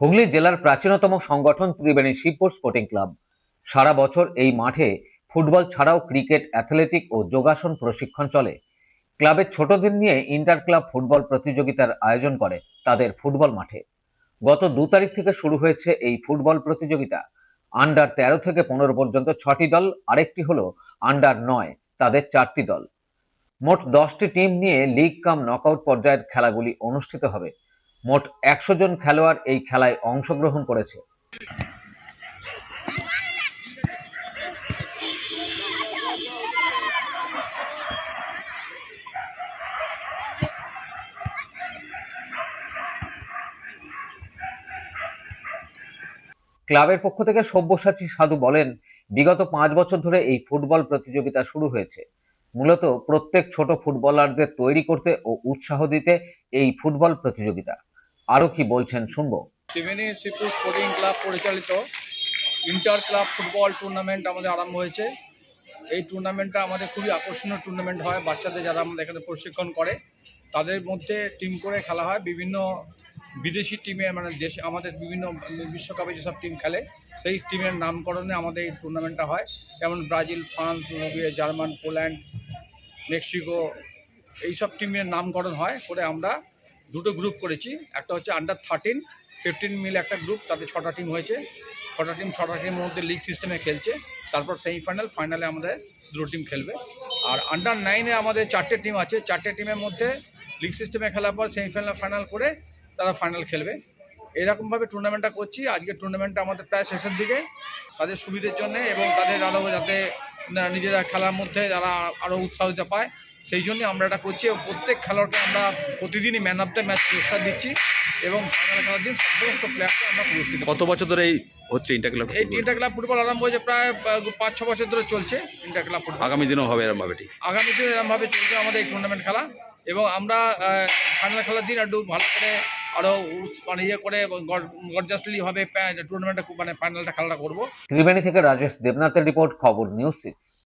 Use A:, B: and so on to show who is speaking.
A: হুগলি জেলার প্রাচীনতম সংগঠন ত্রিবেণী শিবপুর স্পোর্টিং ক্লাব সারা বছর এই মাঠে ফুটবল ছাড়াও ক্রিকেট, অ্যাথলেটিক ও যোগাসন প্রশিক্ষণ চলে। ক্লাবের ছোটদের নিয়ে ইন্টার ক্লাব ফুটবল প্রতিযোগিতার আয়োজন করে তাদের ফুটবল মাঠে। গত দু তারিখ থেকে শুরু হয়েছে এই ফুটবল প্রতিযোগিতা। আন্ডার তেরো থেকে পনেরো পর্যন্ত ছটি দল, আরেকটি হলো আন্ডার নয়, তাদের চারটি দল। মোট দশটি টিম নিয়ে লিগ কাম নকআউট পর্যায়ের খেলাগুলি অনুষ্ঠিত হবে। মোট একশো জন খেলোয়াড় এই খেলায় অংশগ্রহণ করেছে। ক্লাবের পক্ষ থেকে সব্যসাচী সাধু বলেন, বিগত পাঁচ বছর ধরে এই ফুটবল প্রতিযোগিতা শুরু হয়েছে। মূলত প্রত্যেক ছোট ফুটবলারদের তৈরি করতে ও উৎসাহ দিতে এই ফুটবল প্রতিযোগিতা। আরও কি বলছেন শুনব।
B: ত্রিবেণী শিবপুর স্পোর্টিং ক্লাব পরিচালিত ইন্টার ক্লাব ফুটবল টুর্নামেন্ট আমাদের আরম্ভ হয়েছে। এই টুর্নামেন্টটা আমাদের খুবই আকর্ষণীয় টুর্নামেন্ট হয়। বাচ্চাদের যারা আমাদের এখানে প্রশিক্ষণ করে, তাদের মধ্যে টিম করে খেলা হয়। বিভিন্ন বিদেশি টিমে মানে দেশ আমাদের বিভিন্ন বিশ্বকাপে যেসব টিম খেলে, সেই টিমের নামকরণে আমাদের এই টুর্নামেন্টটা হয়। যেমন Brazil, France German, Poland, Mexico, এইসব টিমের নামকরণ হয়। করে আমরা দুটো গ্রুপ করেছি। একটা হচ্ছে আন্ডার থার্টিন ফিফটিন মিলে একটা গ্রুপ তাতে ছটা টিম হয়েছে। ছটা টিম ছটা টিমের মধ্যে লিগ সিস্টেমে খেলছে। তারপর সেমিফাইনাল ফাইনালে আমাদের দুটো টিম খেলবে। আর আন্ডার নাইনে আমাদের চারটে টিম আছে। চারটে টিমের মধ্যে লিগ সিস্টেমে খেলার পর সেমিফাইনাল ফাইনাল করে তারা ফাইনাল খেলবে। এরকমভাবে টুর্নামেন্টটা করছি। আজকে টুর্নামেন্টটা আমাদের প্রায় শেষের দিকে। তাদের সুবিধের জন্য এবং তাদের আরও যাতে নিজেরা খেলার মধ্যে যারা আরও উৎসাহিত পায় সেই জন্য আমরা এটা করছি এবং প্রত্যেক খেলোয়াড়কে আমরা প্রতিদিনই ম্যান অফ দ্য ম্যাচ পুরস্কার দিচ্ছি এবং ফাইনাল খেলার দিন সমস্ত প্লেয়ারকে আমরা পুরস্কৃত
C: কত বছর ধরে এই হচ্ছে ইন্টার ক্লাব
B: এই ইন্টার ক্লাব ফুটবল আরম্ভ হয়েছে প্রায় পাঁচ ছ বছর ধরে চলছে ইন্টার ক্লাব ফুটবল
C: আগামী দিনও হবে এরকম ভাবে ঠিক?
B: আগামী দিনে এরমভাবে চলছে আমাদের এই টুর্নামেন্ট খেলা এবং আমরা ফাইনাল খেলার দিন একটু ভালো করে আরও মানে ইয়ে করে গর্জাসলি হবে টুর্নামেন্টটা মানে ফাইনালটা খেলাটা করব।
A: ত্রিবেণী থেকে রাজেশ দেবনাথের রিপোর্ট, খবর নিউজ সিক্স